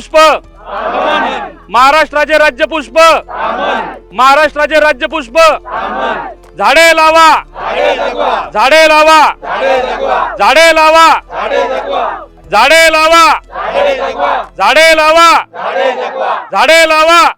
पुष्प. महाराष्ट्राचे राज्य पुष्प. महाराष्ट्राचे राज्य पुष्प. झाडे लावा. झाडे लावा. झाडे लावा. झाडे लावा. झाडे लावा. झाडे लावा.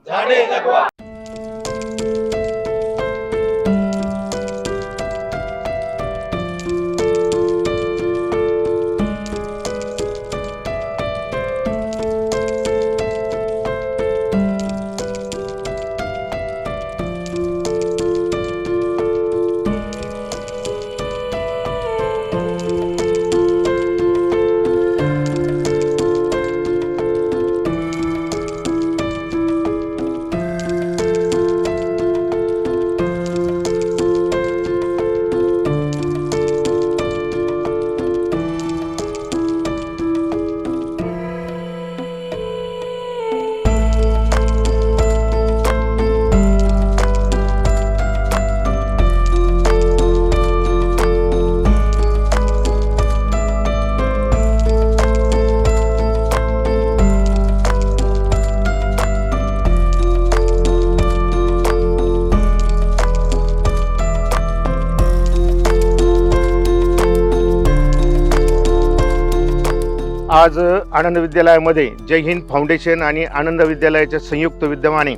आज आनंद विद्यालयामध्ये जय हिंद फाउंडेशन आणि आनंद विद्यालयाच्या संयुक्त विद्यमाने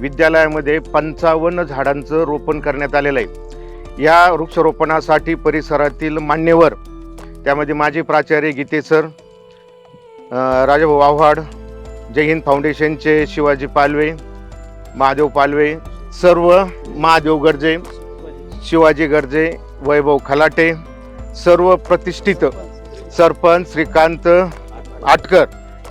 विद्यालयामध्ये पंचावन्न झाडांचं रोपण करण्यात आलेलं आहे. या वृक्षरोपणासाठी परिसरातील मान्यवर त्यामध्ये माजी प्राचार्य गीते सर राजाभाऊ आव्हाड जय हिंद फाउंडेशनचे शिवाजी पालवे महादेव पालवे सर्व महादेव गर्जे शिवाजी गर्जे वैभव खलाटे सर्व प्रतिष्ठित सरपंच श्रीकांत आटकर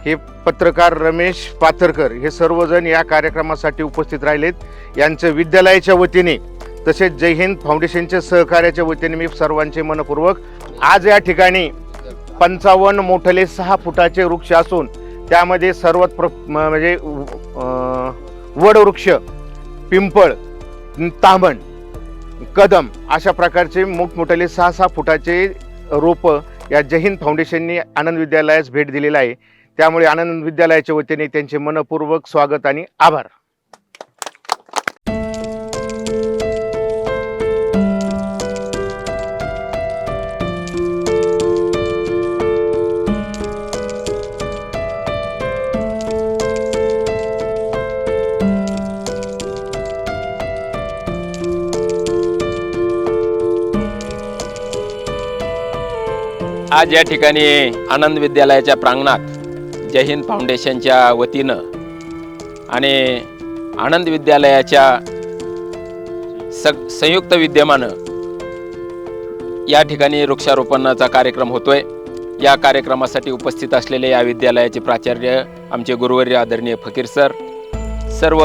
हे पत्रकार रमेश पाथरकर हे सर्वजण या कार्यक्रमासाठी उपस्थित राहिलेत. यांचं विद्यालयाच्या वतीने तसेच जय हिंद फाउंडेशनच्या सहकार्याच्या वतीने मी सर्वांचे मनपूर्वक आज या ठिकाणी पंचावन्न मोठले सहा फुटाचे वृक्ष असून त्यामध्ये सर्वात प्र म्हणजे वडवृक्ष पिंपळ तांबण कदम अशा प्रकारचे मोठमोठाले सहा सहा फुटाचे रोपं या जहिंद फाउंडेशननी आनंद विद्यालयास भेट दिलेला आहे. त्यामुळे आनंद विद्यालयाच्या वतीने त्यांचे मनपूर्वक स्वागत आणि आभार. आज या ठिकाणी आनंद विद्यालयाच्या प्रांगणात जय हिंद फाउंडेशनच्या वतीनं आणि आनंद विद्यालयाच्या स संयुक्त विद्यमानं या ठिकाणी वृक्षारोपणाचा कार्यक्रम होतोय. या कार्यक्रमासाठी उपस्थित असलेले या विद्यालयाचे प्राचार्य आमचे गुरुवर्य आदरणीय फकीर सर सर्व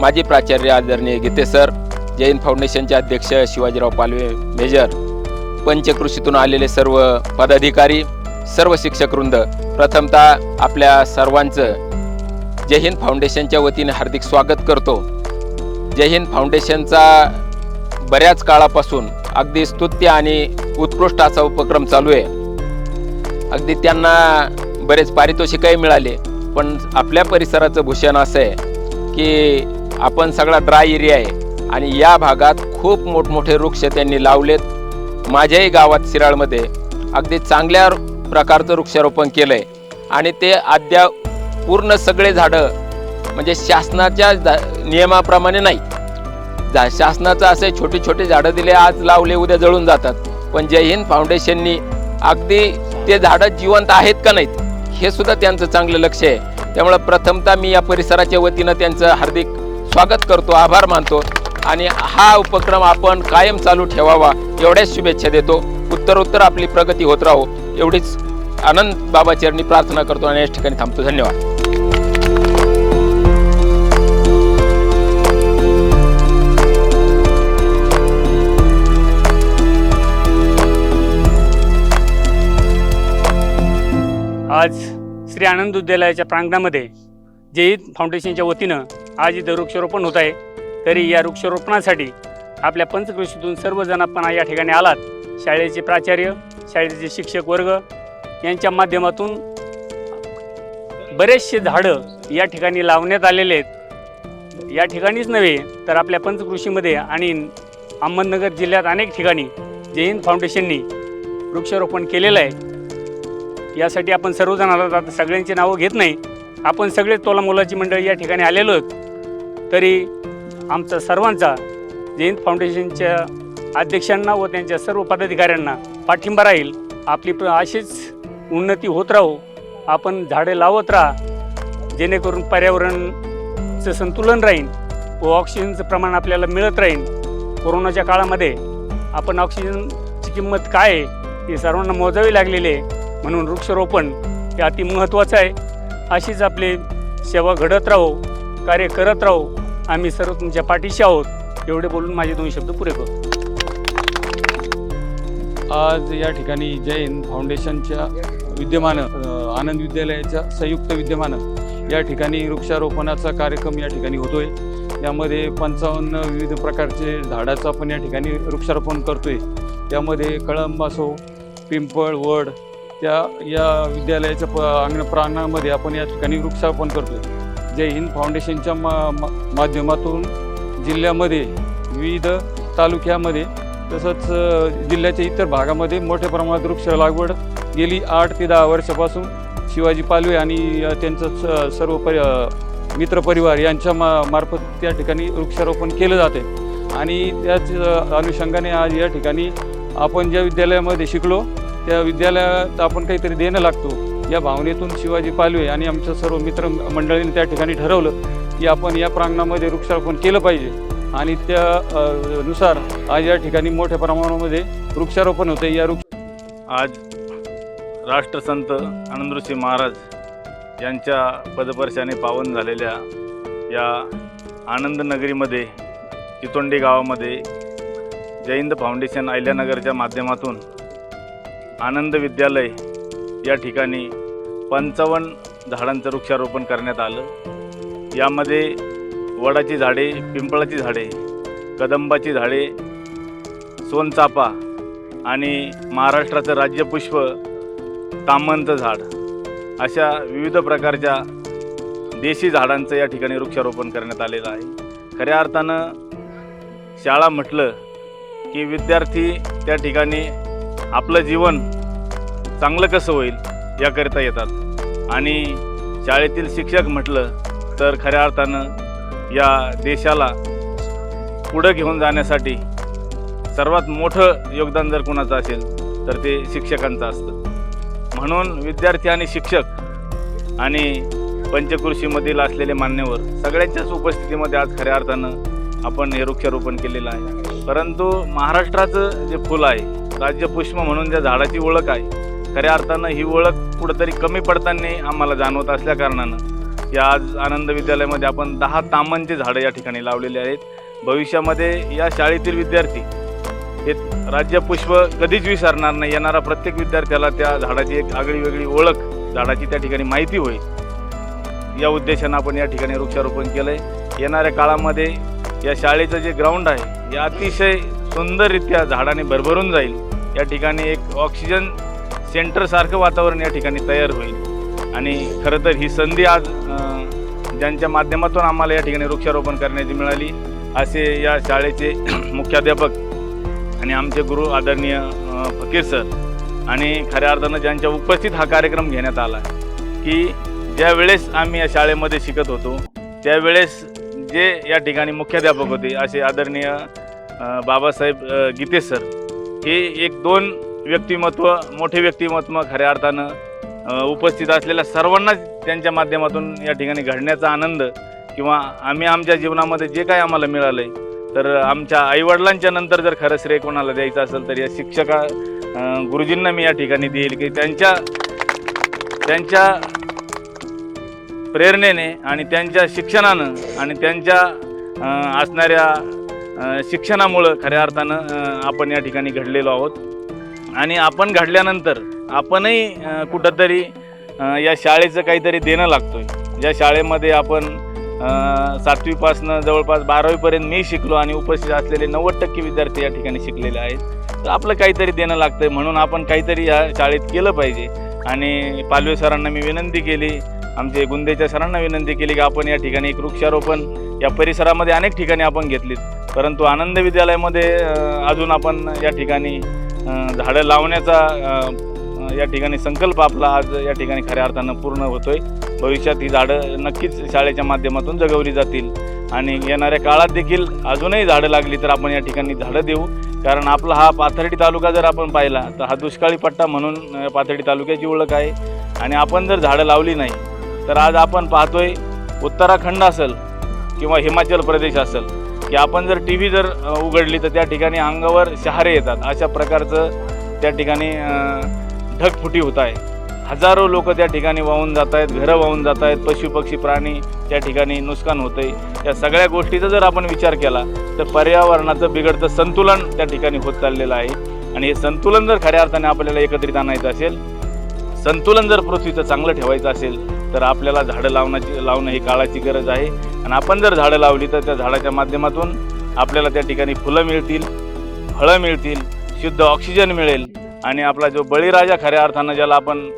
माजी प्राचार्य आदरणीय गीते सर जैन फाउंडेशनचे अध्यक्ष शिवाजीराव पालवे मेजर पंचकृषीतून आलेले सर्व पदाधिकारी सर्व शिक्षक वृंद प्रथमतः आपल्या सर्वांचं जय हिंद फाउंडेशनच्या वतीने हार्दिक स्वागत करतो. जय हिंद फाउंडेशनचा बऱ्याच काळापासून अगदी स्तुत्य आणि उत्कृष्ट असा उपक्रम चालू आहे. अगदी त्यांना बरेच पारितोषिकही मिळाले पण आपल्या परिसराचं भूषण असं आहे की आपण सगळा ड्राय एरिया आहे आणि या भागात खूप मोठमोठे वृक्ष त्यांनी लावलेत. माझ्याही गावात शिराळमध्ये अगदी चांगल्या प्रकारचं वृक्षारोपण केलं आहे आणि ते अद्याप पूर्ण सगळे झाडं म्हणजे शासनाच्या जा- नियमाप्रमाणे नाही. जा शासनाचं असे छोटे छोटे झाडं दिले आज लावले उद्या जळून जातात. पण जय हिंद फाउंडेशननी अगदी ते झाडं जिवंत आहेत का नाहीत हे सुद्धा त्यांचं चांगलं लक्ष आहे. त्यामुळं प्रथमतः मी या परिसराच्या वतीनं त्यांचं हार्दिक स्वागत करतो आभार मानतो. आणि हा उपक्रम आपण कायम चालू ठेवावा एवढ्याच शुभेच्छा देतो. उत्तर उत्तर आपली प्रगती होत राहो. एवढीच आनंद बाबाचरणी प्रार्थना करतो आणि याच ठिकाणी थांबतो. धन्यवाद. आज श्री आनंद उद्यालयाच्या प्रांगणामध्ये जयित फाउंडेशनच्या वतीनं आज इथं वृक्षारोपण होत आहे. तरी या वृक्षारोपणासाठी आपल्या पंचकृषीतून सर्वजण आपण या ठिकाणी आलात. शाळेचे प्राचार्य शाळेचे शिक्षक वर्ग यांच्या माध्यमातून बरेचसे झाडं या ठिकाणी लावण्यात आलेले आहेत. या ठिकाणीच नव्हे तर आपल्या पंचकृषीमध्ये आणि अहमदनगर जिल्ह्यात अनेक ठिकाणी जैन हिंद फाउंडेशननी वृक्षारोपण केलेलं आहे. यासाठी आपण सर्वजण आलात. आता सगळ्यांची नावं घेत नाही. आपण सगळे तोला मुलाची मंडळी या ठिकाणी आलेलो आहोत. तरी आमचा सर्वांचा जय फाउंडेशनच्या अध्यक्षांना व त्यांच्या सर्व पदाधिकाऱ्यांना पाठिंबा राहील. आपली प अशीच उन्नती होत राहू. आपण झाडे लावत राहा. जेणेकरून पर्यावरणचं संतुलन राहील व ऑक्सिजनचं प्रमाण आपल्याला मिळत राहील. कोरोनाच्या काळामध्ये आपण ऑक्सिजनची किंमत काय आहे हे सर्वांना मोजावी लागलेली आहे. म्हणून वृक्षारोपण हे अति महत्त्वाचं आहे. अशीच आपली सेवा घडत राहू कार्य करत राहू. आम्ही सर्व तुमच्या पाठीशी आहोत. एवढे बोलून माझे दोन शब्द पुरे करतो आज या ठिकाणी जय हिंद फाउंडेशनच्या विद्यमानं आनंद विद्यालयाच्या संयुक्त विद्यमानं या ठिकाणी वृक्षारोपणाचा कार्यक्रम या ठिकाणी होतोय. यामध्ये पंचावन्न विविध प्रकारचे झाडाचं आपण या ठिकाणी वृक्षारोपण करतोय. त्यामध्ये कळंब असो पिंपळ वड त्या या विद्यालयाच्या प अंगण प्रांगणामध्ये आपण या ठिकाणी वृक्षारोपण करतोय. जय हिंद फाउंडेशनच्या मा मा- माध्यमातून जिल्ह्यामध्ये विविध तालुक्यामध्ये तसंच जिल्ह्याच्या इतर भागामध्ये मोठ्या प्रमाणात वृक्ष लागवड गेली आठ ते दहा वर्षापासून शिवाजी पालवे आणि त्यांचं स- सर्व परि मित्रपरिवार यांच्या मा मार्फत त्या ठिकाणी वृक्षारोपण केलं जाते आणि त्याच अनुषंगाने आज या ठिकाणी आपण ज्या विद्यालयामध्ये शिकलो त्या विद्यालयात आपण काहीतरी देणं लागतो. या भावनेतून शिवाजी पालवे आणि आमच्या सर्व मित्र मंडळींनी त्या ठिकाणी ठरवलं की आपण या प्रांगणामध्ये वृक्षारोपण केलं पाहिजे. आणि त्या नुसार आज या ठिकाणी मोठ्या प्रमाणामध्ये वृक्षारोपण होते या वृक्ष आज राष्ट्रसंत आनंदऋषी महाराज यांच्या पदपर्शाने पावन झालेल्या या आनंदनगरीमध्ये चितोंडी गावामध्ये जैंद फाउंडेशन अहिल्यानगरच्या माध्यमातून आनंद विद्यालय या ठिकाणी पंचावन्न झाडांचं वृक्षारोपण करण्यात आलं. यामध्ये वडाची झाडे पिंपळाची झाडे कदंबाची झाडे सोनचापा आणि महाराष्ट्राचं राज्यपुष्प तामनचं झाड अशा विविध प्रकारच्या देशी झाडांचं या ठिकाणी वृक्षारोपण करण्यात आलेलं आहे. खऱ्या अर्थानं शाळा म्हटलं की विद्यार्थी त्या ठिकाणी आपलं जीवन चांगलं कसं होईल याकरिता येतात. आणि शाळेतील शिक्षक म्हटलं तर खऱ्या अर्थानं या देशाला पुढं घेऊन जाण्यासाठी सर्वात मोठं योगदान जर कोणाचं असेल तर ते शिक्षकांचं असतं. म्हणून विद्यार्थी आणि शिक्षक आणि पंचकृषीमधील असलेले मान्यवर सगळ्यांच्याच उपस्थितीमध्ये आज खऱ्या अर्थानं आपण हे वृक्षारोपण केलेलं आहे. परंतु महाराष्ट्राचं जे फुल आहे राज्यपुष्प म्हणून ज्या झाडाची ओळख आहे खऱ्या अर्थानं ही ओळख कुठंतरी कमी पडताना आम्हाला जाणवत असल्या कारणानं. या आज आनंद विद्यालयामध्ये आपण दहा तांबांची झाडं या ठिकाणी लावलेली आहेत. भविष्यामध्ये या शाळेतील विद्यार्थी हे राज्यपुष्प कधीच विसरणार नाही. येणारा प्रत्येक विद्यार्थ्याला त्या झाडाची एक आगळी वेगळी ओळख झाडाची त्या ठिकाणी माहिती होईल. या उद्देशानं आपण या ठिकाणी वृक्षारोपण केलं आहे येणाऱ्या काळामध्ये या शाळेचं जे ग्राउंड आहे हे अतिशय सुंदररित्या झाडाने भरभरून जाईल. या ठिकाणी एक ऑक्सिजन सेंटरसारखं वातावरण या ठिकाणी तयार होईल. आणि खरं तर ही संधी आज ज्यांच्या माध्यमातून आम्हाला या ठिकाणी वृक्षारोपण करण्याची मिळाली असे या शाळेचे मुख्याध्यापक आणि आमचे गुरु आदरणीय फकीर सर आणि खऱ्या अर्थानं ज्यांच्या उपस्थित हा कार्यक्रम घेण्यात आला की ज्या वेळेस आम्ही या शाळेमध्ये शिकत होतो त्यावेळेस जे या ठिकाणी मुख्याध्यापक होते असे आदरणीय बाबासाहेब गीते सर हे एक दोन व्यक्तिमत्व मोठे व्यक्तिमत्व खऱ्या अर्थानं उपस्थित असलेल्या सर्वांनाच त्यांच्या माध्यमातून या ठिकाणी घडण्याचा आनंद किंवा आम्ही आमच्या जीवनामध्ये जे काय आम्हाला मिळालं आहे तर आमच्या आईवडिलांच्या नंतर जर खरं श्रेय कोणाला द्यायचं असेल तर या शिक्षका गुरुजींना मी या ठिकाणी देईल की त्यांच्या त्यांच्या प्रेरणेने आणि त्यांच्या शिक्षणानं आणि त्यांच्या असणाऱ्या शिक्षणामुळं खऱ्या अर्थानं आपण या ठिकाणी घडलेलो आहोत. आणि आपण घडल्यानंतर आपणही कुठंतरी या शाळेचं काहीतरी देणं लागतोय. ज्या शाळेमध्ये आपण सातवीपासनं जवळपास बारावीपर्यंत मी शिकलो आणि उपस्थित असलेले नव्वद टक्के विद्यार्थी या ठिकाणी शिकलेले आहेत तर आपलं काहीतरी देणं लागतं म्हणून आपण काहीतरी या शाळेत केलं पाहिजे. आणि पालवे सरांना मी विनंती केली आमचे गुंदेच्या सरांना विनंती केली की आपण या ठिकाणी एक वृक्षारोपण या परिसरामध्ये अनेक ठिकाणी आपण घेतलीत. परंतु आनंद विद्यालयामध्ये अजून आपण या ठिकाणी झाडं लावण्याचा या ठिकाणी संकल्प आपला आज या ठिकाणी खऱ्या अर्थानं पूर्ण होतोय. भविष्यात ही झाडं नक्कीच शाळेच्या माध्यमातून जगवली जातील. आणि येणाऱ्या काळात देखील अजूनही झाडं लागली तर आपण या ठिकाणी झाडं देऊ. कारण आपला हा पाथर्डी तालुका जर आपण पाहिला तर हा दुष्काळी पट्टा म्हणून पाथर्डी तालुक्याची ओळख आहे. आणि आपण जर झाडं लावली नाही तर आज आपण पाहतोय उत्तराखंड असेल किंवा हिमाचल प्रदेश असेल की आपण जर टी व्ही जर उघडली तर त्या ठिकाणी अंगावर शहारे येतात. अशा प्रकारचं त्या ठिकाणी ढगफुटी होत आहे. हजारो लोक त्या ठिकाणी वाहून जात आहेत घरं वाहून जात आहेत पशुपक्षी प्राणी त्या ठिकाणी नुकसान होतं आहे या सगळ्या गोष्टीचा जर आपण विचार केला तर पर्यावरणाचं बिघडतं संतुलन त्या ठिकाणी होत चाललेलं आहे. आणि हे संतुलन जर खऱ्या अर्थाने आपल्याला एकत्रित आणायचं असेल संतुलन जर पृथ्वीचं चांगलं ठेवायचं असेल तर आपल्याला झाडं लावण्याची लावणं ही काळाची गरज आहे. आणि आपण जर झाडं लावली तर त्या झाडाच्या माध्यमातून आपल्याला त्या ठिकाणी फुलं मिळतील फळं मिळतील शुद्ध ऑक्सिजन मिळेल. आणि आपला जो बळीराजा खऱ्या अर्थानं ज्याला आपण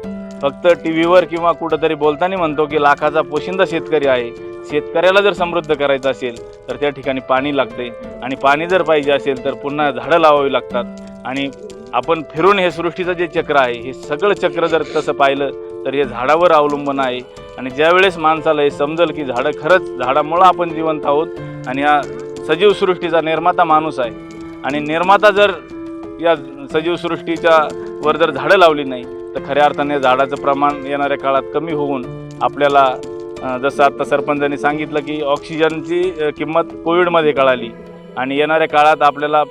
फक्त टी व्हीवर किंवा कुठंतरी बोलताना म्हणतो की लाखाचा पोशिंदा शेतकरी आहे शेतकऱ्याला जर समृद्ध करायचं असेल तर त्या ठिकाणी पाणी लागते. आणि पाणी जर पाहिजे असेल तर पुन्हा झाडं लावावी लागतात. आणि आपण फिरून हे सृष्टीचं जे चक्र आहे हे सगळं चक्र जर तसं पाहिलं तर हे झाडावर अवलंबून आहे. आणि ज्यावेळेस माणसाला हे समजेल की झाडं खरंच झाडामुळं आपण जिवंत आहोत आणि या सजीव सृष्टीचा निर्माता माणूस आहे. आणि निर्माता जर या सजीव सृष्टीच्या वर जर झाडं लावली नाही तर खऱ्या अर्थाने झाडाचं प्रमाण येणाऱ्या काळात कमी होऊन आपल्याला जसं आत्ता सरपंचांनी सांगितलं की ऑक्सिजनची किंमत कोविडमध्ये कळाली. आणि येणाऱ्या काळात आपल्याला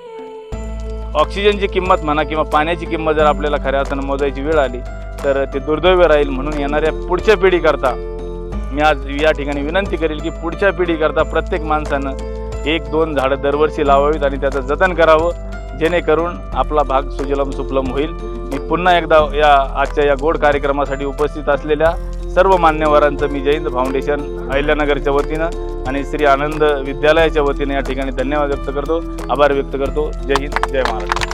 ऑक्सिजनची किंमत म्हणा किंवा पाण्याची किंमत जर आपल्याला खऱ्या अर्थानं मोजायची वेळ आली तर ते दुर्दैव राहील म्हणून येणाऱ्या पुढच्या पिढीकरता मी आज या ठिकाणी विनंती करेल की पुढच्या पिढीकरता प्रत्येक माणसानं एक दोन झाडं दरवर्षी लावावीत आणि त्याचं जतन करावं जेणेकरून आपला भाग सुजलम सुफलम होईल. मी पुन्हा एकदा या आजच्या या गोड कार्यक्रमासाठी उपस्थित असलेल्या सर्व मान्यवरांचं मी जयंत फाउंडेशन अहिल्यानगरच्या वतीनं आणि श्री आनंद विद्यालयाच्या वतीने या ठिकाणी धन्यवाद व्यक्त करतो. आभार व्यक्त करतो. जय हिंद जय महाराष्ट्र.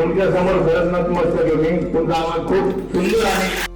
तुमच्यासमोर खरंच मस्त कोणता मी तुमचा आवाज खूप सुंदर आहे.